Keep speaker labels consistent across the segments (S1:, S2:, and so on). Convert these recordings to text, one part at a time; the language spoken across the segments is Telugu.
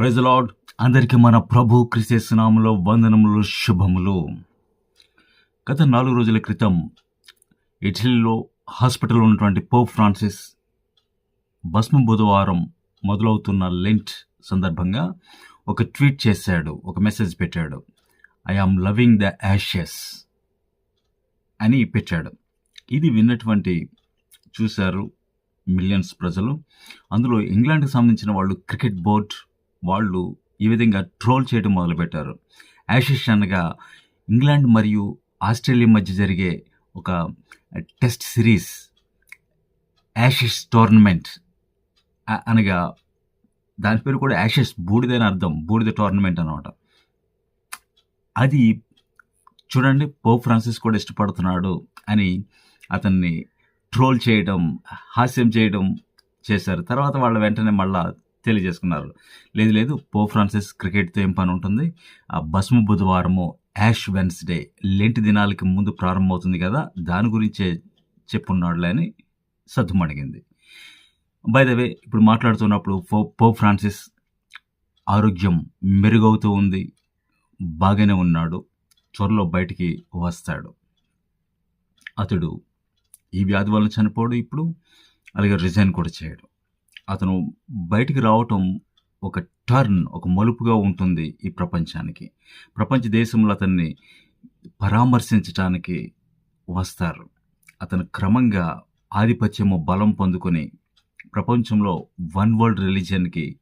S1: ప్రజలాడ్ అందరికీ మన ప్రభు క్రిస్తేసునాములో వందనములు శుభములు. గత నాలుగు రోజుల క్రితం ఇటలీలో హాస్పిటల్లో ఉన్నటువంటి పోప్ ఫ్రాన్సిస్ భస్మ బుధవారం మొదలవుతున్న లెంట్ సందర్భంగా ఒక ట్వీట్ చేశాడు ఒక మెసేజ్ పెట్టాడు. I am loving the ashes అని పెట్టాడు. ఇది విన్నటువంటి చూశారు మిలియన్స్ ప్రజలు. అందులో ఇంగ్లాండ్కి సంబంధించిన వాళ్ళు క్రికెట్ బోర్డ్ వాళ్ళు ఈ విధంగా ట్రోల్ చేయడం మొదలుపెట్టారు. యాషెస్ అనగా ఇంగ్లాండ్ మరియు ఆస్ట్రేలియా మధ్య జరిగే ఒక టెస్ట్ సిరీస్ యాషెస్ టోర్నమెంట్ అనగా దాని పేరు కూడా యాషెస్ బూడిదని అర్థం బూడిద టోర్నమెంట్ అనమాట అది చూడండి పోప్ ఫ్రాన్సిస్ కూడా ఇష్టపడుతున్నాడు అని అతన్ని ట్రోల్ చేయడం హాస్యం చేయడం చేశారు. తర్వాత వాళ్ళ వెంటనే మళ్ళా తెలియజేసుకున్నారు. లేదు లేదు పో ఫ్రాన్సిస్ క్రికెట్తో ఏం పని ఉంటుంది ఆ భస్మ బుధవారము యాష్ వెన్స్డే లెంటి దినాలకి ముందు ప్రారంభమవుతుంది కదా దాని గురించే చెప్పున్నాడులే అని సద్దుమణిగింది బై ద వే ఇప్పుడు మాట్లాడుతున్నప్పుడు పో పో ఫ్రాన్సిస్ ఆరోగ్యం మెరుగవుతూ ఉంది బాగానే ఉన్నాడు త్వరలో బయటికి వస్తాడు. అతడు ఈ వ్యాధి వల్ల చనిపోడు ఇప్పుడు అలాగే రిజైన్ కూడా చేయడు. అతను బయటికి రావటం ఒక టర్న్ ఒక మలుపుగా ఉంటుంది ఈ ప్రపంచానికి. ప్రపంచ దేశంలో అతన్ని పరామర్శించటానికి వస్తారు. అతను క్రమంగా ఆధిపత్యము బలం పొందుకొని ప్రపంచంలో వన్ వరల్డ్ రిలీజియన్కి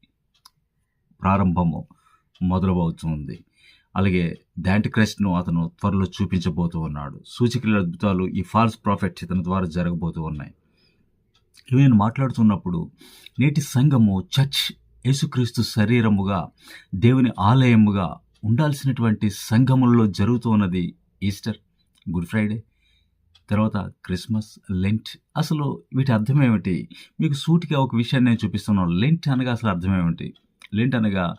S1: ప్రారంభము మొదలవుతుంది అలాగే దాంట్ క్రైస్ట్ను అతను త్వరలో చూపించబోతూ ఉన్నాడు. సూచికల అద్భుతాలు ఈ ఫాల్స్ ప్రాఫిట్ ఇతని ద్వారా జరగబోతూ ఉన్నాయి. నేను మాట్లాడుతున్నప్పుడు నేటి సంఘము చర్చ్ యేసుక్రీస్తు శరీరముగా దేవుని ఆలయముగా ఉండాల్సినటువంటి సంఘములలో జరుగుతూ ఉన్నది ఈస్టర్ గుడ్ ఫ్రైడే తర్వాత క్రిస్మస్ లెంట్. అసలు వీటి అర్థం ఏమిటి? మీకు సూటిగా ఒక విషయాన్ని నేను చూపిస్తున్నాను. లెంట్ అనగా అసలు అర్థం ఏమిటి? లెంట్ అనగా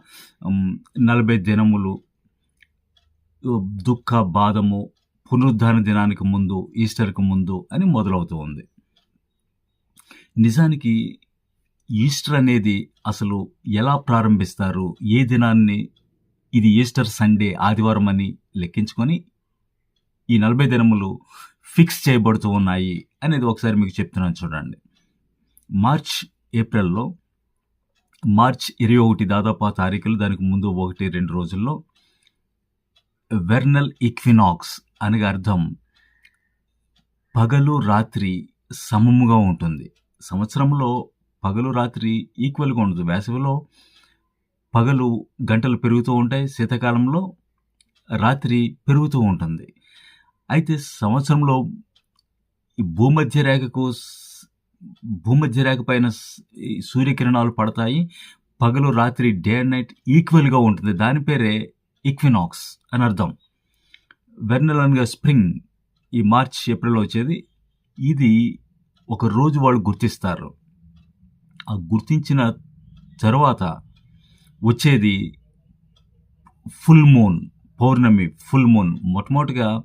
S1: నలభై దినములు దుఃఖ బాధము పునరుద్ధాన దినానికి ముందు ఈస్టర్కి ముందు అని మొదలవుతూ ఉంది. నిజానికి ఈస్టర్ అనేది అసలు ఎలా ప్రారంభిస్తారు? ఏ దినాన్ని? ఇది ఈస్టర్ సండే ఆదివారం అని లెక్కించుకొని ఈ నలభై దినములు ఫిక్స్ చేయబడుతూ ఉన్నాయి అనేది ఒకసారి మీకు చెప్తున్నాను చూడండి. మార్చ్ ఏప్రిల్లో మార్చ్ ఇరవై ఒకటి దాదాపు ఆ తారీఖులు దానికి ముందు ఒకటి రెండు రోజుల్లో వెర్నల్ ఈక్వినాక్స్ అనగా అర్థం పగలు రాత్రి సమముగా ఉంటుంది. సంవత్సరంలో పగలు రాత్రి ఈక్వల్గా ఉండదు. వేసవిలో పగలు గంటలు పెరుగుతూ ఉంటాయి. శీతాకాలంలో రాత్రి పెరుగుతూ ఉంటుంది. అయితే సంవత్సరంలో ఈ భూమధ్య రేఖకు భూమధ్య రేఖ పైన ఈ సూర్యకిరణాలు పడతాయి. పగలు రాత్రి డే అండ్ నైట్ ఈక్వల్గా ఉంటుంది. దాని పేరే ఈక్వినాక్స్ అని అర్థం. వెర్నల్ అనగా స్ప్రింగ్ ఈ మార్చ్ ఏప్రిల్లో వచ్చేది. ఇది ఒక రోజు వాళ్ళు గుర్తిస్తారు. ఆ గుర్తించిన తర్వాత వచ్చేది ఫుల్ మూన్ పౌర్ణమి ఫుల్ మూన్. మొట్టమొదటిగా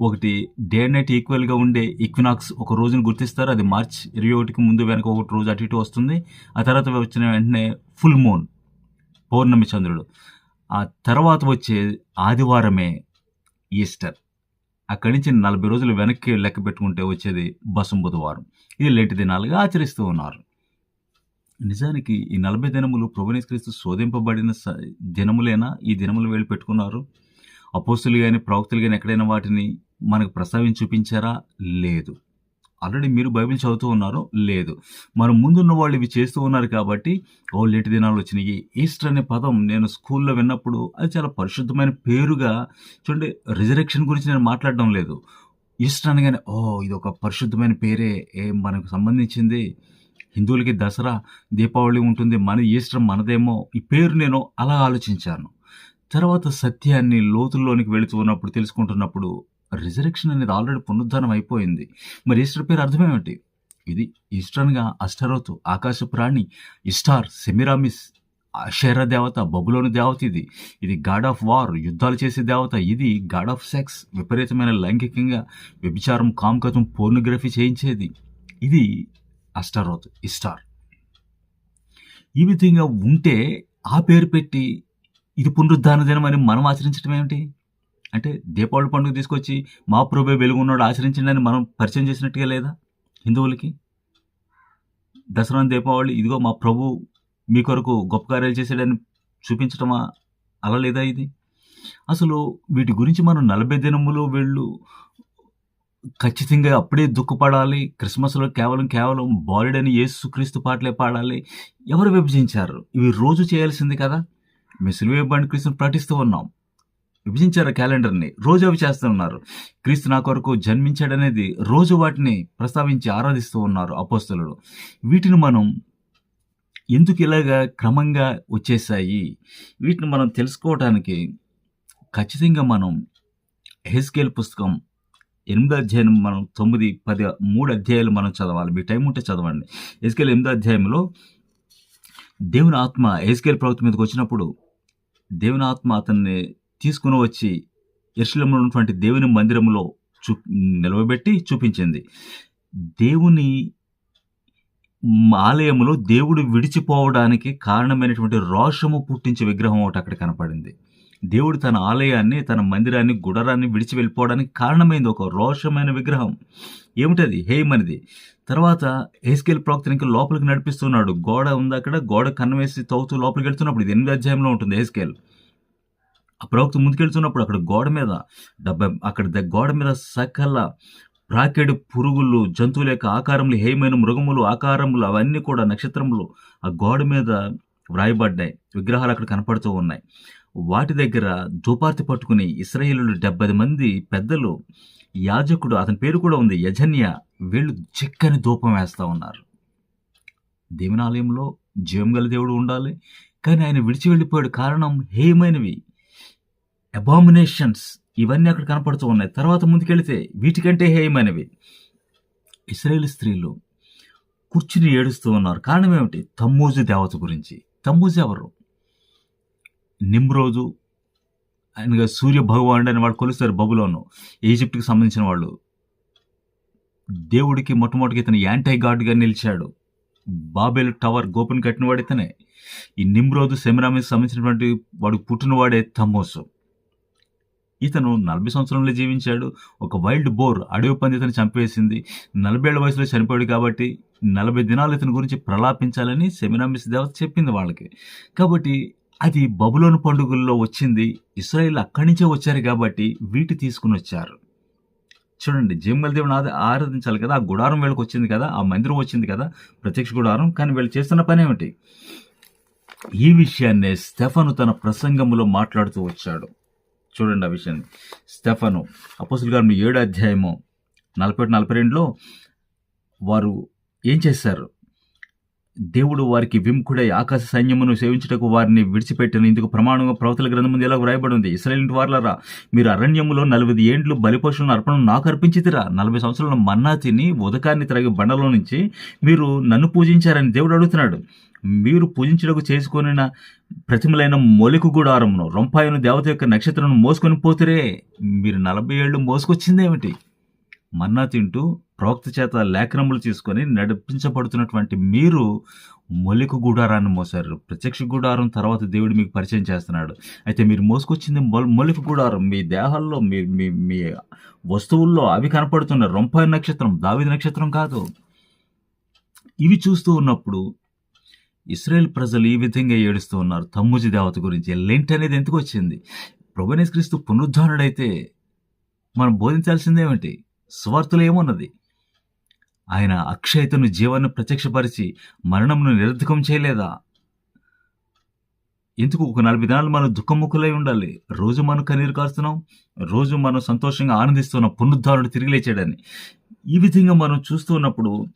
S1: ఒకటి డే అండ్ నైట్ ఈక్వల్గా ఉండే ఈక్వినాక్స్ ఒక రోజును గుర్తిస్తారు. అది మార్చ్ ఇరవై ఒకటికి ముందు వెనక ఒకటి రోజు అటు ఇటు వస్తుంది. ఆ తర్వాత వచ్చిన వెంటనే ఫుల్ మూన్ పౌర్ణమి చంద్రుడు. ఆ తర్వాత వచ్చే ఆదివారమే ఈస్టర్. అక్కడి నుంచి నలభై రోజులు వెనక్కి లెక్క పెట్టుకుంటే వచ్చేది బసం బుధవారం. ఇది లెంటి దినాలుగా ఆచరిస్తూ ఉన్నారు. నిజానికి ఈ నలభై దినములు ప్రభునేశ్వరిస్తూ శోధింపబడిన స- దినములేనా? ఈ దినములు వేలు పెట్టుకున్నారు. అపోస్తులు కానీ ప్రవక్తలు కానీ ఎక్కడైనా వాటిని మనకు ప్రస్తావించి చూపించారా? లేదు. ఆల్రెడీ మీరు బైబిల్ చదువుతూ ఉన్నారు లేదు. మన ముందున్న వాళ్ళు ఇవి చేస్తూ ఉన్నారు కాబట్టి ఓ లేటి దినాలు వచ్చినాయి. ఈస్టర్ అనే పదం నేను స్కూల్లో విన్నప్పుడు అది చాలా పరిశుద్ధమైన పేరుగా చూడండి రిజరెక్షన్ గురించి నేను మాట్లాడడం లేదు. ఈస్టర్ అనగానే ఓ ఇది ఒక పరిశుద్ధమైన పేరే ఏ మనకు సంబంధించింది. హిందువులకి దసరా దీపావళి ఉంటుంది మన ఈస్టర్ మనదేమో ఈ పేరు నేను అలా ఆలోచించాను. తర్వాత సత్యాన్ని లోతుల్లోనికి వెళుతూ ఉన్నప్పుడు తెలుసుకుంటున్నప్పుడు రిజరెక్షన్ అనేది ఆల్రెడీ పునరుద్ధానం అయిపోయింది. మరి ఈస్టర్ పేరు అర్థమేమిటి? ఇది ఈస్టర్న్గా అష్టరోతు ఆకాశ ప్రాణి ఇస్టార్ సెమిరామిస్ అషేర దేవత బబులోని దేవత ఇది. ఇది గాడ్ ఆఫ్ వార్ యుద్ధాలు చేసే దేవత ఇది. గాడ్ ఆఫ్ సెక్స్ విపరీతమైన లైంగికంగా వ్యభిచారం కామకతం పోర్నోగ్రఫీ చేయించేది ఇది అష్టరోత్ ఇస్టార్. ఈ విధంగా ఉంటే ఆ పేరు పెట్టి ఇది పునరుద్ధాన దినం అని మనం ఆచరించడం ఏమిటి? అంటే దీపావళి పండుగ తీసుకొచ్చి మా ప్రభు వెలుగున్నాడు ఆచరించండి అని మనం పరిచయం చేసినట్టుగా లేదా? హిందువులకి? దసరా దీపావళి ఇదిగో మా ప్రభు మీ కొరకు గొప్ప కార్యాలు చేశాడని చూపించటమా? అలా లేదా ఇది? అసలు వీటి గురించి మనం నలభై దినములు వీళ్ళు ఖచ్చితంగా అప్పుడే దుఃఖపడాలి. క్రిస్మస్లో కేవలం కేవలం బాలుడని యేసుక్రీస్తు పాటలే పాడాలి. ఎవరు విభజించారు? ఇవి రోజు చేయాల్సింది కదా? మేము సిలువ బండి క్రీస్తుని ప్రకటిస్తూ ఉన్నాం. విభజించారు క్యాలెండర్ని. రోజు అవి చేస్తూ ఉన్నారు క్రీస్తు నా కొరకు జన్మించాడనేది రోజు వాటిని ప్రస్తావించి ఆరాధిస్తూ ఉన్నారు అపోస్తులు వీటిని మనం ఎందుకు ఇలాగా క్రమంగా వచ్చేసాయి వీటిని మనం తెలుసుకోవడానికి ఖచ్చితంగా మనం హెస్కేల్ పుస్తకం ఎనిమిదో అధ్యాయం మనం తొమ్మిది పది మూడు అధ్యాయాలు మనం చదవాలి. మీ టైం ఉంటే చదవండి. హెస్కేల్ ఎనిమిదో అధ్యాయంలో దేవుని ఆత్మ హెస్కేల్ ప్రవక్త మీదకి వచ్చినప్పుడు దేవుని ఆత్మ అతన్ని తీసుకుని వచ్చి ఎర్షలంలో ఉన్నటువంటి దేవుని మందిరంలో చూ నిలవబెట్టి చూపించింది. దేవుని ఆలయంలో దేవుడు విడిచిపోవడానికి కారణమైనటువంటి రోషము పుట్టించే విగ్రహం ఒకటి అక్కడ కనపడింది. దేవుడు తన ఆలయాన్ని తన మందిరాన్ని గుడరాన్ని విడిచి వెళ్ళిపోవడానికి కారణమైంది ఒక రోషమైన విగ్రహం. ఏమిటది? హేమనిది తర్వాత హేస్కేల్ ప్రవక్తని లోపలికి నడిపిస్తున్నాడు. గోడ ఉంది అక్కడ. గోడ కన్నవేసి తవ్వుతూ లోపలికి వెళ్తున్నప్పుడు ఇది ఎనిమిది అధ్యాయంలో ఉంటుంది హేస్కేల్ ఆ ప్రవక్త ముందుకెళ్తున్నప్పుడు అక్కడ గోడ మీద డెబ్బై అక్కడ గోడ మీద సకల ప్రాకెడు పురుగులు జంతువుల యొక్క ఆకారములు హేమైన మృగములు ఆకారములు అవన్నీ కూడా నక్షత్రములు ఆ గోడ మీద వ్రాయబడ్డాయి. విగ్రహాలు అక్కడ కనపడుతూ ఉన్నాయి. వాటి దగ్గర ధూపార్తి పట్టుకుని ఇస్రాయేలు డెబ్బై మంది పెద్దలు యాజకుడు అతని పేరు కూడా ఉంది యజన్య వీళ్ళు చిక్కని ధూపం వేస్తూ ఉన్నారు. దేవనాలయంలో జీవం గల దేవుడు ఉండాలి. కానీ ఆయన విడిచి వెళ్ళిపోయాడు. కారణం హేయమైనవి. అబామినేషన్స్ ఇవన్నీ అక్కడ కనపడుతూ ఉన్నాయి. తర్వాత ముందుకెళ్తే వీటికంటే హేయమైనవి. ఇస్రాయేల్ స్త్రీలు కూర్చుని ఏడుస్తూ ఉన్నారు. కారణం ఏమిటి? తమ్మూజు దేవత గురించి. తమ్మూజు ఎవరు? నిమ్రోజు ఆయన సూర్య భగవానుడు అని వాళ్ళు కొలుస్తారు బబులోను. ఈజిప్ట్కి సంబంధించిన వాళ్ళు. దేవుడికి మొట్టమొదటికి ఇతను యాంటీ గాడ్గా నిలిచాడు. బాబేలు టవర్ గోపుని కట్టినవాడు ఇతనే. ఈ నిమ్రోజు సెమిరామికి సంబంధించినటువంటి వాడు పుట్టినవాడే తమ్మోసు ఇతను నలభై సంవత్సరంలో జీవించాడు. ఒక వైల్డ్ బోర్ అడవి పంది ఇతను చంపేసింది. నలభై ఏళ్ళ వయసులో చనిపోయాడు కాబట్టి నలభై దినాలు ఇతని గురించి ప్రలాపించాలని సెమినామిస్ దేవత చెప్పింది వాళ్ళకి. కాబట్టి అది బబులోను పండుగల్లో వచ్చింది. ఇస్రాయిల్ అక్కడి నుంచే వచ్చారు కాబట్టి వీటి తీసుకుని వచ్చారు. చూడండి జీమల్ దేవుని ఆద- ఆరాధించాలి కదా. ఆ గుడారం వీళ్ళకి వచ్చింది కదా. ఆ మందిరం వచ్చింది కదా. ప్రత్యక్ష గుడారం. కానీ వీళ్ళు చేస్తున్న పని ఏమిటి? ఈ విషయాన్నే స్టెఫను తన ప్రసంగంలో మాట్లాడుతూ వచ్చాడు. చూడండి ఆ విషయాన్ని. స్టెఫను అపోసులు గారు ఏడు అధ్యాయము నలభై ఒకటి నలభై రెండులో వారు ఏం చేశారు? దేవుడు వారికి విముఖుడై ఆకాశ సైన్యమును సేవించుటకు వారిని విడిచిపెట్టిన ఇందుకు ప్రమాణంగా ప్రవతల గ్రంథం ముందు ఎలా వ్రాయబడి ఉంది ఇస్రాయేల్ వార్లరా మీరు అరణ్యములో నలభై ఏండ్లు బలిపశువులను అర్పణ నాకు అర్పించితిరా. నలభై సంవత్సరాల మన్నా తిని ఉదకాన్ని తిరగి బండలో నుంచి మీరు నన్ను పూజించారని దేవుడు అడుగుతున్నాడు. మీరు పూజించుటకు చేసుకొనిన ప్రతిమలైన మొలికు గుడారమును రొంపాయను దేవత యొక్క నక్షత్రం మోసుకొని పోతురే. మీరు నలభై ఏళ్ళు మోసుకొచ్చిందేమిటి? మన్నా తింటూ ప్రవక్త చేత లేఖనములు తీసుకొని నడిపించబడుతున్నటువంటి మీరు మొలికు గుడారాన్ని మోసారు ప్రత్యక్ష గుడారం తర్వాత దేవుడు మీకు పరిచయం చేస్తున్నాడు. అయితే మీరు మోసుకొచ్చింది మొల మొలిక గుడారం. మీ దేహాల్లో మీ మీ మీ వస్తువుల్లో అవి కనపడుతున్న రొంపాయి నక్షత్రం దావిది నక్షత్రం కాదు. ఇవి చూస్తూ ఉన్నప్పుడు ఇస్రాయేల్ ప్రజలు ఈ విధంగా ఏడుస్తూ ఉన్నారు. తమ్ముజి దేవత గురించి లెంట్ అనేది ఎందుకు వచ్చింది? ప్రభునేస్ క్రీస్తు పునరుద్ధానుడైతే మనం బోధించాల్సిందేమిటి? స్వార్థులు ఏమున్నది ఆయన అక్షయతను జీవాన్ని ప్రత్యక్షపరిచి మరణంను నిరర్ధకం చేయలేదా? ఎందుకు ఒక నలభై దినాలు మనం దుఃఖముఖులై ఉండాలి? రోజు మనం కన్నీరు కాస్తున్నాం రోజు మనం సంతోషంగా ఆనందిస్తున్నాం పునరుద్ధారణ తిరిగి లేచాడని. ఈ విధంగా మనం చూస్తున్నప్పుడు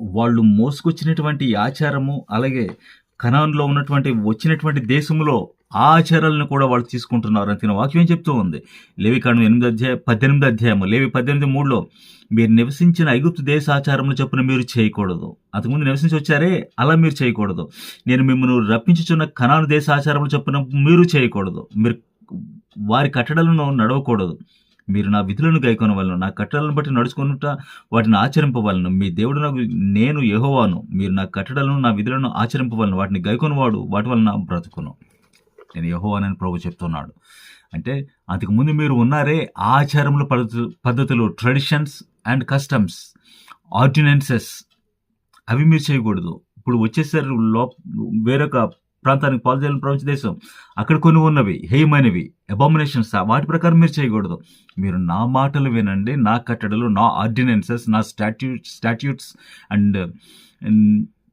S1: వాళ్ళు మోసుకొచ్చినటువంటి ఆచారము అలాగే కణంలో ఉన్నటువంటి వచ్చినటువంటి దేశంలో ఆ ఆచారాలను కూడా వాళ్ళు తీసుకుంటున్నారు అని తిన వాక్యం ఏం చెప్తూ ఉంది. లేవి కాండం ఎనిమిది అధ్యాయ పద్దెనిమిది అధ్యాయము లేవి పద్దెనిమిది మూడులో మీరు నివసించిన ఐగుప్తు దేశ ఆచారములు చొప్పున మీరు చేయకూడదు. అంతకుముందు నివసించి వచ్చారే అలా మీరు చేయకూడదు. నేను మిమ్మల్ని రప్పించుచున్న కణాను దేశ ఆచారములు చొప్పున మీరు చేయకూడదు. మీరు వారి కట్టడలను నడవకూడదు. మీరు నా విధులను గైకొనవలను నా కట్టడలను బట్టి నడుచుకునుట వాటిని ఆచరింపవలను. మీ దేవుడు నాకు నేను యహోవాను. మీరు నా కట్టడలను నా విధులను ఆచరింపవలను. వాటిని గైకొనవాడు వాటి వలన బ్రతుకును. నేను యెహోవానని ప్రభు చెప్తున్నాడు. అంటే అంతకుముందు మీరు ఉన్నారే ఆచారముల పద్ధతు పద్ధతులు ట్రెడిషన్స్ అండ్ కస్టమ్స్ ఆర్డినెన్సెస్ అవి మీరు చేయకూడదు. ఇప్పుడు వచ్చేసరి లో వేరొక ప్రాంతానికి పాల్చేయాలని ప్రపంచ దేశం అక్కడ కొన్ని ఉన్నవి హేయమైనవి అబామినేషన్స్ వాటి ప్రకారం మీరు చేయకూడదు. మీరు నా మాటలు వినండి నా కట్టడలు నా ఆర్డినెన్సెస్ నా స్టాట్యూట్ స్టాట్యూట్స్ అండ్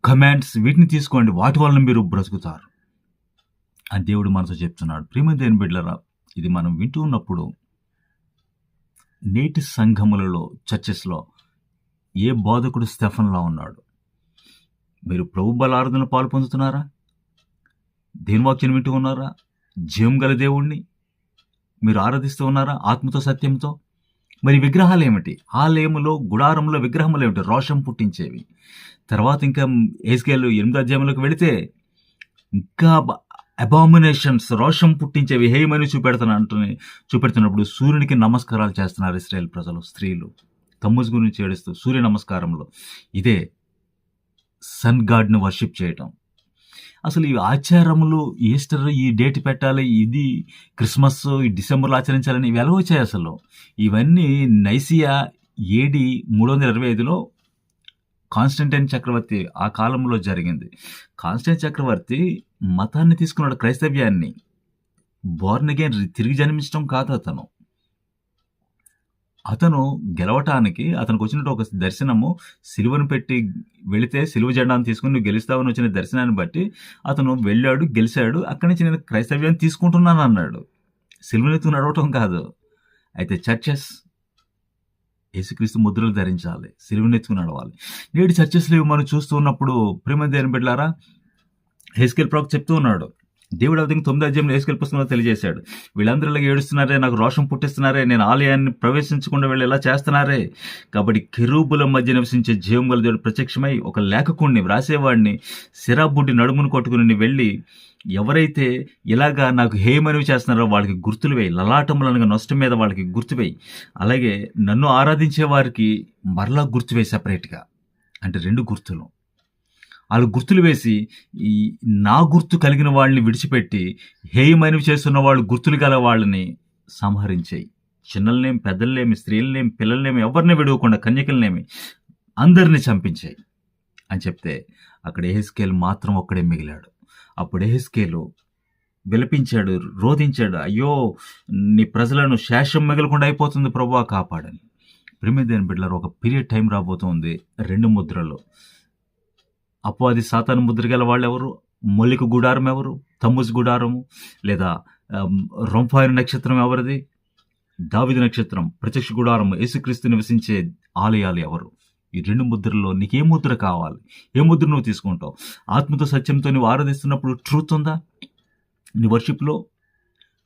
S1: కమాండ్స్ వీటిని తీసుకోండి. వాటి వలన మీరు బ్రతుకుతారు. అని దేవుడు మనతో చెప్తున్నాడు. ప్రేమ దేని బిడ్డలరా ఇది మనం వింటూ ఉన్నప్పుడు నేటి సంఘములలో చర్చెస్లో ఏ బోధకుడు స్టెఫన్లా ఉన్నాడు? మీరు ప్రభు బలారాధనలో పాలు పొందుతున్నారా? దేని వాక్యం వింటూ ఉన్నారా? జీవం గల దేవుణ్ణి మీరు ఆరాధిస్తూ ఉన్నారా? ఆత్మతో సత్యంతో? మరి విగ్రహాలు ఏమిటి? ఆలయములో గుడారంలో విగ్రహములు ఏమిటి? రోషం పుట్టించేవి. తర్వాత ఇంకా ఏస్కేలు ఎనిమిదో అధ్యాయంలోకి వెళితే ఇంకా అబామినేషన్స్ రోషం పుట్టించేవి. హేయమని చూపెడుతున్నా అంటుని చూపెడుతున్నప్పుడు సూర్యునికి నమస్కారాలు చేస్తున్నారు ఇస్రాయేల్ ప్రజలు స్త్రీలు. తమ్ముజ్ గురించి ఏడుస్తూ సూర్య నమస్కారంలో ఇదే సన్ గాడ్ని వర్షిప్ చేయటం. అసలు ఈ ఆచారములు ఈస్టర్ ఈ డేట్ పెట్టాలి ఇది క్రిస్మస్ ఈ డిసెంబర్లో ఆచరించాలని ఇవి ఎలా వచ్చాయి అసలు? ఇవన్నీ నైసియా ఏడి మూడు వందల ఇరవై ఐదులో కాన్స్టంటైన్ చక్రవర్తి ఆ కాలంలో జరిగింది. కాన్స్టంటైన్ చక్రవర్తి మతాన్ని తీసుకున్నాడు క్రైస్తవ్యాన్ని. బోర్న్ అగైన్ తిరిగి జన్మించడం కాదు అతను. అతను గెలవటానికి అతనికి వచ్చినట్టు ఒక దర్శనము సిలువను పెట్టి వెళితే సిలువ జెండాను తీసుకుని నువ్వు గెలుస్తావని వచ్చిన దర్శనాన్ని బట్టి అతను వెళ్ళాడు గెలిచాడు అక్కడి నుంచి నేను క్రైస్తవ్యాన్ని తీసుకుంటున్నాను అన్నాడు సిలువనెత్తు నడవటం కాదు. అయితే చర్చెస్ యేసుక్రీస్తు ముద్రలు ధరించాలి సిలువనెత్తుకు నడవాలి. నేటి చర్చెస్లో ఇవి మనం చూస్తూ ఉన్నప్పుడు ప్రేమ దేని బిడ్డారా హెస్కెల్ ప్రాక్ చెప్తూ ఉన్నాడు. దేవుడు అవధికి తొమ్మిది అధ్యాయంలో హెస్కెల్ పుస్తకంలో తెలియజేశాడు. వీళ్ళందరూ ఏడుస్తున్నారే నాకు రోషం పుట్టిస్తున్నారే నేను ఆలయాన్ని ప్రవేశించకుండా వీళ్ళు ఎలా చేస్తున్నారే. కాబట్టి కెరూబుల మధ్య నివసించే జీవం గల దేవుడు ప్రత్యక్షమై ఒక లేఖకుణ్ణి వ్రాసేవాడిని సిరాబుడ్డి నడుమును కొట్టుకుని వెళ్ళి ఎవరైతే ఇలాగా నాకు హేమనివి చేస్తున్నారో వాళ్ళకి గుర్తులు వేయి. లలాటములనగా నష్టం మీద వాళ్ళకి గుర్తు వేయి. అలాగే నన్ను ఆరాధించే వారికి మరలా గుర్తు వేయి సపరేట్గా అంటే రెండు గుర్తులు. వాళ్ళు గుర్తులు వేసి ఈ నా గుర్తు కలిగిన వాళ్ళని విడిచిపెట్టి హేయమైనవి చేస్తున్న వాళ్ళు గుర్తులు గల వాళ్ళని సంహరించాయి. చిన్నలనేమి పెద్దలనేమి స్త్రీలనేమి పిల్లలనేమి ఎవరిని విడవకుండా కన్యకలనేమి అందరిని చంపించాయి అని చెప్తే అక్కడ ఎహెస్కేల్ మాత్రం ఒక్కడే మిగిలాడు. అప్పుడు ఎహెస్కేలు విలపించాడు రోధించాడు అయ్యో నీ ప్రజలను శేషం మిగలకుండా అయిపోతుంది ప్రభు కాపాడని ప్రిమిదేని బిడ్డలారు ఒక పీరియడ్ టైం రాబోతుంది రెండు ముద్రలు. అపవాది సాతాను ముద్ర గల వాళ్ళు ఎవరు మొలిక గుడారం ఎవరు? తమ్ముజ్ గుడారము? లేదా రొంఫాయిన నక్షత్రం ఎవరిది? దావిది నక్షత్రం ప్రత్యక్ష గుడారం యేసుక్రీస్తు నివసించే ఆలయాలు ఎవరు? ఈ రెండు ముద్రల్లో నీకు ఏ ముద్ర కావాలి? ఏ ముద్ర నువ్వు తీసుకుంటావు? ఆత్మతో సత్యంతో నువ్వు ఆరాధిస్తున్నప్పుడు ట్రూత్ ఉందా? నీ వర్షిప్లో?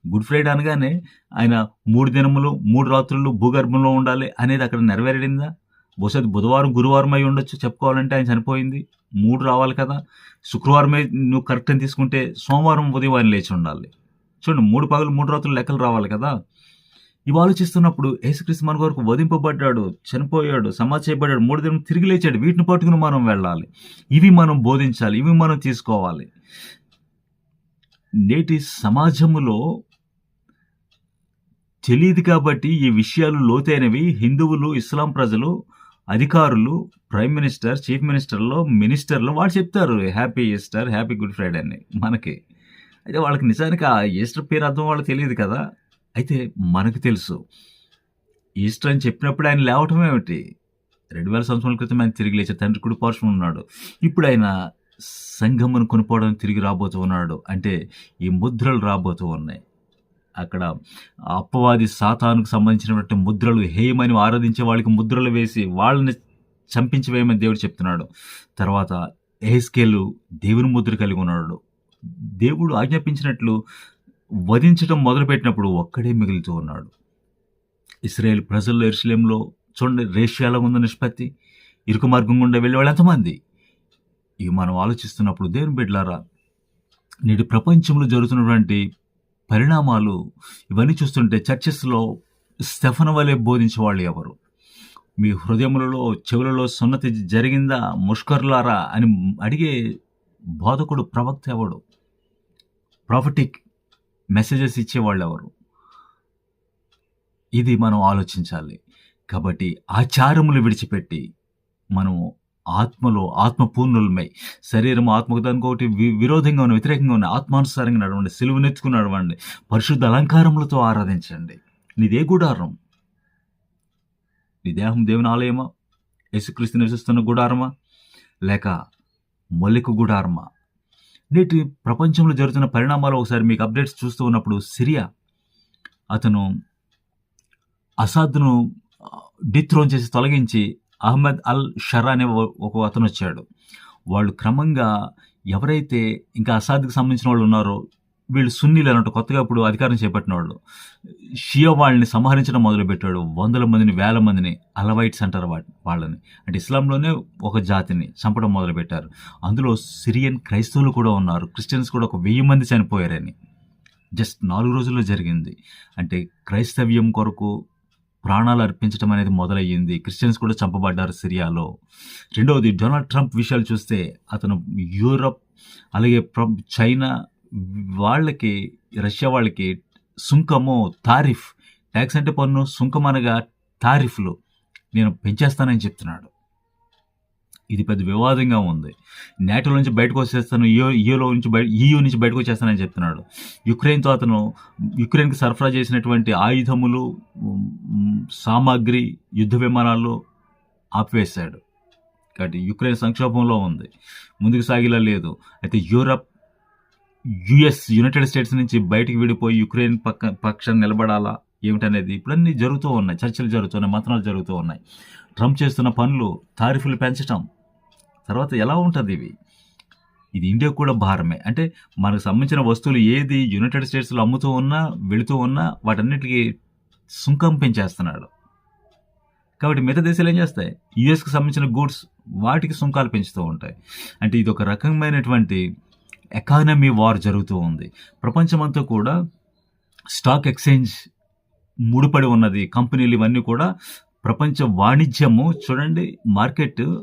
S1: గుడ్ ఫ్రైడే అనగానే ఆయన మూడు దినములు మూడు రాత్రులు భూగర్భంలో ఉండాలి అనేది అక్కడ నెరవేరిందా బహుశా బుధవారం గురువారం అయి ఉండొచ్చు చెప్పుకోవాలంటే ఆయన చనిపోయింది. మూడు రావాలి కదా. శుక్రవారమే నువ్వు కరెక్ట్ అని తీసుకుంటే సోమవారం ఉదయం ఆయన లేచి ఉండాలి. చూడండి మూడు పగలు మూడు రాత్రులు లెక్కలు రావాలి కదా. ఇవి ఆలోచిస్తున్నప్పుడు యేసుక్రీస్తు మన వరకు వధింపబడ్డాడు చనిపోయాడు సమాధి చేయబడ్డాడు మూడు దినం తిరిగి లేచాడు. వీటిని పట్టుకుని మనం వెళ్ళాలి. ఇవి మనం బోధించాలి ఇవి మనం తీసుకోవాలి. నేటి సమాజములో తెలియదు కాబట్టి ఈ విషయాలు లోతైనవి. హిందువులు ఇస్లాం ప్రజలు అధికారులు ప్రైమ్ మినిస్టర్ చీఫ్ మినిస్టర్లో మినిస్టర్లు వాళ్ళు చెప్తారు happy Easter happy Good Friday అని మనకి. అయితే వాళ్ళకి నిజానికి ఆ ఈస్టర్ పేరు అర్థం వాళ్ళకి తెలియదు కదా. అయితే మనకు తెలుసు. ఈస్టర్ అని చెప్పినప్పుడు ఆయన లేవటం ఏమిటి? రెండు వేల సంవత్సరాల క్రితం ఆయన తిరిగి లేచే తండ్రి కుడి పార్శ్వం ఉన్నాడు. ఇప్పుడు ఆయన సంఘమును కొనుక్కోవడం తిరిగి రాబోతూ ఉన్నాడు. అంటే ఈ ముద్రలు రాబోతూ ఉన్నాయి. అక్కడ అప్పవాది సాతానుకు సంబంధించినటువంటి ముద్రలు హేయమని ఆరాధించే వాళ్ళకి ముద్రలు వేసి వాళ్ళని చంపించి వేయమని దేవుడు చెప్తున్నాడు. తర్వాత ఎహెస్కేలు దేవుని ముద్ర కలిగి ఉన్నాడు. దేవుడు ఆజ్ఞాపించినట్లు వధించడం మొదలుపెట్టినప్పుడు ఒక్కడే మిగులుతూ ఉన్నాడు. ఇస్రాయేల్ ప్రజల్లో ఎరుసలేంలో చూడండి రేషియాలో ఉన్న నిష్పత్తి ఇరుకు మార్గం గుండా వెళ్ళే వాళ్ళు ఎంతమంది? ఇవి మనం ఆలోచిస్తున్నప్పుడు దేవుని బిడ్డలారా నేటి ప్రపంచంలో జరుగుతున్నటువంటి పరిణామాలు ఇవన్నీ చూస్తుంటే చర్చెస్లో స్టెఫన్ వలె బోధించే వాళ్ళు ఎవరు? మీ హృదయములలో చెవులలో సున్నతి జరిగిందా ముష్కర్లారా అని అడిగే బోధకుడు ప్రవక్త ఎవడు? ప్రాఫిటిక్ మెసేజెస్ ఇచ్చేవాళ్ళు ఎవరు ఇది మనం ఆలోచించాలి. కాబట్టి ఆచారములు విడిచిపెట్టి మనం ఆత్మలో ఆత్మపూర్ణులమై శరీరం ఆత్మకు దానికి ఒకటి విరోధంగా ఉన్న వ్యతిరేకంగా ఉన్న ఆత్మానుసారంగా నడవండి సిలువు నెచ్చుకుని నడవండి పరిశుద్ధ అలంకారములతో ఆరాధించండి. నీదే గుడారం నీ దేహం దేవుని ఆలయమా? యేసుక్రీస్తు నివసిస్తున్న గుడారమా? లేక మొలిక గుడారమా? నేటి ప్రపంచంలో జరుగుతున్న పరిణామాలు ఒకసారి మీకు అప్డేట్స్ చూస్తూ ఉన్నప్పుడు సిరియా అతను అసాద్ను డిత్రోన్ చేసి తొలగించి అహ్మద్ అల్ షరా అనే ఒక అతను వచ్చాడు. వాళ్ళు క్రమంగా ఎవరైతే ఇంకా అసాద్కి సంబంధించిన వాళ్ళు ఉన్నారో వీళ్ళు సున్నీలు అన్నట్టు కొత్తగా ఇప్పుడు అధికారం చేపట్టిన వాళ్ళు షియా వాళ్ళని సంహరించడం మొదలుపెట్టాడు. వందల మందిని వేల మందిని అలవైట్స్ అంటారు వాటి వాళ్ళని. అంటే ఇస్లాంలోనే ఒక జాతిని చంపడం మొదలుపెట్టారు. అందులో సిరియన్ క్రైస్తవులు కూడా ఉన్నారు. క్రిస్టియన్స్ కూడా ఒక వెయ్యి మంది చనిపోయారని. జస్ట్ నాలుగు రోజుల్లో జరిగింది. అంటే క్రైస్తవ్యం కొరకు ప్రాణాలు అర్పించడం అనేది మొదలయ్యింది. క్రిస్టియన్స్ కూడా చంపబడ్డారు సిరియాలో. రెండవది డొనాల్డ్ ట్రంప్ విషయాలు చూస్తే అతను యూరప్ అలాగే ప్ర- చైనా వాళ్ళకి రష్యా వాళ్ళకి సుంకము తారిఫ్ ట్యాక్స్ అంటే పన్ను సుంకం అనగా తారిఫ్లు. నేను పెంచేస్తానని చెప్తున్నాడు. ఇది పెద్ద వివాదంగా ఉంది. నేటో నుంచి బయటకు వచ్చేస్తాను ఈయో ఈయోలో నుంచి బయట ఈయూ నుంచి బయటకు వచ్చేస్తానని చెప్తున్నాడు. యుక్రెయిన్తో అతను యుక్రెయిన్కి సరఫరా చేసినటువంటి ఆయుధములు సామాగ్రి యుద్ధ విమానాలు ఆపివేశాడు. కాబట్టి యుక్రెయిన్ సంక్షోభంలో ఉంది. ముందుకు సాగిలా లేదు. అయితే యూరప్ యుఎస్ యునైటెడ్ స్టేట్స్ నుంచి బయటికి విడిపోయి యుక్రెయిన్ పక్క పక్షం నిలబడాలా? ఏమిటనేది ఇప్పుడన్నీ జరుగుతూ ఉన్నాయి. చర్చలు జరుగుతున్నాయి మతనాలు జరుగుతూ ఉన్నాయి. ట్రంప్ చేస్తున్న పనులు తారీఫులు పెంచటం. తర్వాత ఎలా ఉంటుంది ఇవి? ఇది ఇండియాకు కూడా భారమే. అంటే మనకు సంబంధించిన వస్తువులు ఏది యునైటెడ్ స్టేట్స్లో అమ్ముతూ ఉన్నా వెళుతూ ఉన్నా వాటన్నిటికీ సుంకం పెంచేస్తున్నాడు. కాబట్టి మిగతా దేశాలు ఏం చేస్తాయి? యుఎస్కి సంబంధించిన గూడ్స్ వాటికి సుంకాలు పెంచుతూ ఉంటాయి. అంటే ఇది ఒక రకమైనటువంటి ఎకానమీ వార్ జరుగుతూ ఉంది. ప్రపంచమంతా కూడా స్టాక్ ఎక్స్చేంజ్ ముడిపడి ఉన్నది. కంపెనీలు ఇవన్నీ కూడా ప్రపంచ వాణిజ్యము చూడండి మార్కెట్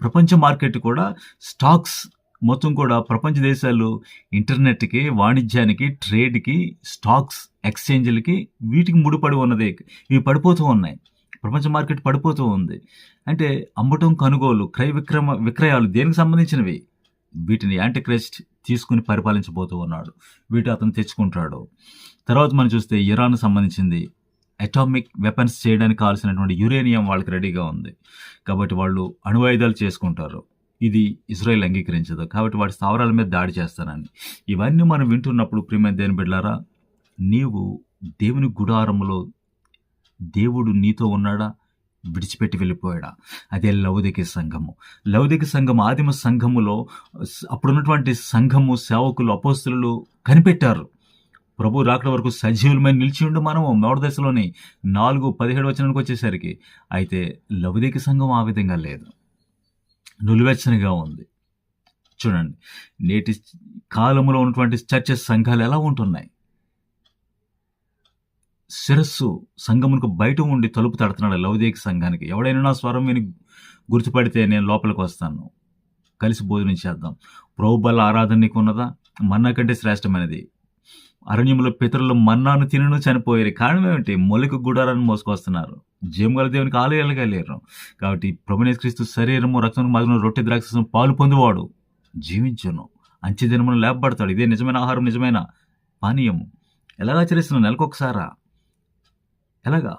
S1: ప్రపంచ మార్కెట్ కూడా స్టాక్స్ మొత్తం కూడా ప్రపంచ దేశాలు ఇంటర్నెట్కి వాణిజ్యానికి ట్రేడ్కి స్టాక్స్ ఎక్స్చేంజ్లకి వీటికి ముడిపడి ఉన్నది. ఇవి పడిపోతూ ఉన్నాయి. ప్రపంచ మార్కెట్ పడిపోతూ ఉంది. అంటే అమ్మటం కొనుగోలు క్రయ విక్రమ విక్రయాలు దేనికి సంబంధించినవి? వీటిని యాంటిక్రైస్ట్ తీసుకుని పరిపాలించబోతూ ఉన్నాడు. వీటి అతను తెచ్చుకుంటాడు. తర్వాత మనం చూస్తే ఇరాన్ సంబంధించింది అటామిక్ వెపన్స్ చేయడానికి కావాల్సినటువంటి యురేనియం వాళ్ళకి రెడీగా ఉంది. కాబట్టి వాళ్ళు అణువాయుధాలు చేసుకుంటారు. ఇది ఇజ్రాయెల్ అంగీకరించదు. కాబట్టి వాటి స్థావరాల మీద దాడి చేస్తానని. ఇవన్నీ మనం వింటున్నప్పుడు ప్రియమైన దేని బిడ్డారా నీవు దేవుని గుడారములో దేవుడు నీతో ఉన్నాడా? విడిచిపెట్టి వెళ్ళిపోయాడా? అదే లౌదిక సంఘము. లౌదిక సంఘం ఆదిమ సంఘములో అప్పుడున్నటువంటి సంఘము సేవకులు అపోస్తులు కనిపెట్టారు. ప్రభు రాకడ వరకు సజీవులమైన నిలిచి ఉండు మనము మోడదశలోని నాలుగు పదిహేడు వచనానికి వచ్చేసరికి. అయితే లౌదిక సంఘం ఆ విధంగా లేదు. నులివెచ్చనిగా ఉంది. చూడండి. నేటి కాలంలో ఉన్నటువంటి చర్చ సంఘాలు ఎలా ఉంటున్నాయి? శిరస్సు సంఘమునకు బయట ఉండి తలుపు తడుతున్నాడు లౌదేక సంఘానికి. ఎవడైనా నా స్వరం విని గుర్తుపడితే నేను లోపలికి వస్తాను. కలిసి భోజనం చేద్దాం. ప్రభుబల ఆరాధన నీకు ఉన్నదా మన్నా కంటే శ్రేష్టమైనది. అరణ్యంలో పితరులు మన్నాను తినను చనిపోయారు కారణం ఏమిటి? మొలిక గుడారాన్ని మోసుకొస్తున్నారు. జీవగల దేవునికి ఆలయాలుగా లేరు. కాబట్టి ప్రభునేశ్క్రీస్తు శరీరము రక్తము మధును రొట్టె ద్రాక్షసం పాలు పొందువాడు. జీవించును. అంచె దినమును లేపబడతాడు. ఇదే నిజమైన ఆహారం నిజమైన పానీయము. ఎలాగా ఆచరిస్తున్నావు? నెలకొకసారా? ఎలాగా?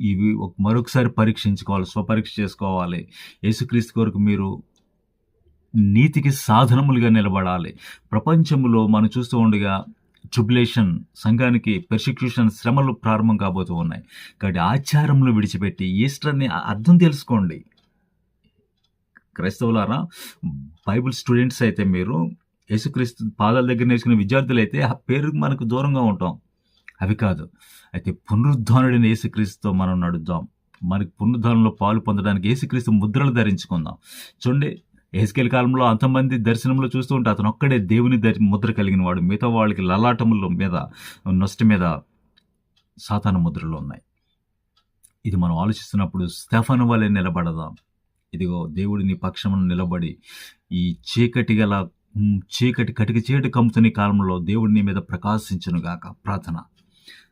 S1: ఇవి ఒక మరొకసారి పరీక్షించుకోవాలి స్వపరీక్ష చేసుకోవాలి. యేసుక్రీస్తు కొరకు మీరు నీతికి సాధనములుగా నిలబడాలి. ప్రపంచంలో మనం చూస్తూ ఉండగా ట్రిబులేషన్ సంఘానికి పెర్సిక్యూషన్ శ్రమలు ప్రారంభం కాబోతూ ఉన్నాయి. కాబట్టి ఆచారములు విడిచిపెట్టి ఈస్టర్ని అర్థం తెలుసుకోండి. క్రైస్తవులారా బైబిల్ స్టూడెంట్స్ అయితే మీరు యేసుక్రీస్తు పాదాల దగ్గర నేర్చుకునే విద్యార్థులు అయితే ఆ పేరుకు మనకు దూరంగా ఉంటాం. అవి కాదు. అయితే పునరుద్ధానుడైన యేసుక్రీస్తుతో మనం నడుద్దాం. మనకి పునరుద్ధానంలో పాలు పొందడానికి యేసుక్రీస్తు ముద్రలు ధరించుకుందాం. చూడండి ఏసుకెల్ కాలంలో అంతమంది దర్శనంలో చూస్తూ ఉంటే అతను ఒక్కడే దేవుని దరి ముద్ర కలిగిన వాడు మిగతా వాళ్ళకి లలాటముల మీద నష్ట మీద సాతాన ముద్రలు ఉన్నాయి. ఇది మనం ఆలోచిస్తున్నప్పుడు స్టెఫన్ వలె నిలబడదాం. ఇదిగో దేవుడి నీ పక్షమును నిలబడి ఈ చీకటి గల చీకటి కటిక చీకటి కమ్ముతున్న కాలంలో దేవుడి నీ మీద ప్రకాశించను గాక ప్రార్థన.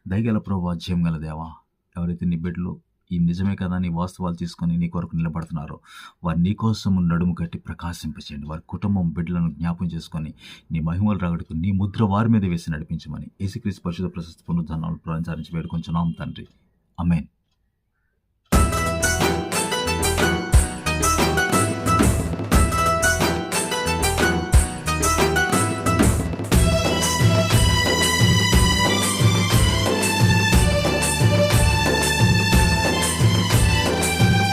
S1: దయగల ప్రభు జయం గల దేవా ఎవరైతే నీ బిడ్డలు ఈ నిజమే కదా నీ వాస్తవాలు తీసుకొని నీ కొరకు నిలబడుతున్నారో వారు నీ కోసం నడుము కట్టి ప్రకాశింపచేయండి. వారి కుటుంబం బిడ్డలను జ్ఞాపం చేసుకొని నీ మహిమలు రాగడుకు నీ ముద్ర వారి మీద వేసి నడిపించమని ఏసుక్రీస్ పరిశుద్ధ ప్రశస్తి పునరుద్ధానాలు ప్రచారించి వేడుకొంచున్నాం తండ్రి. అమేన్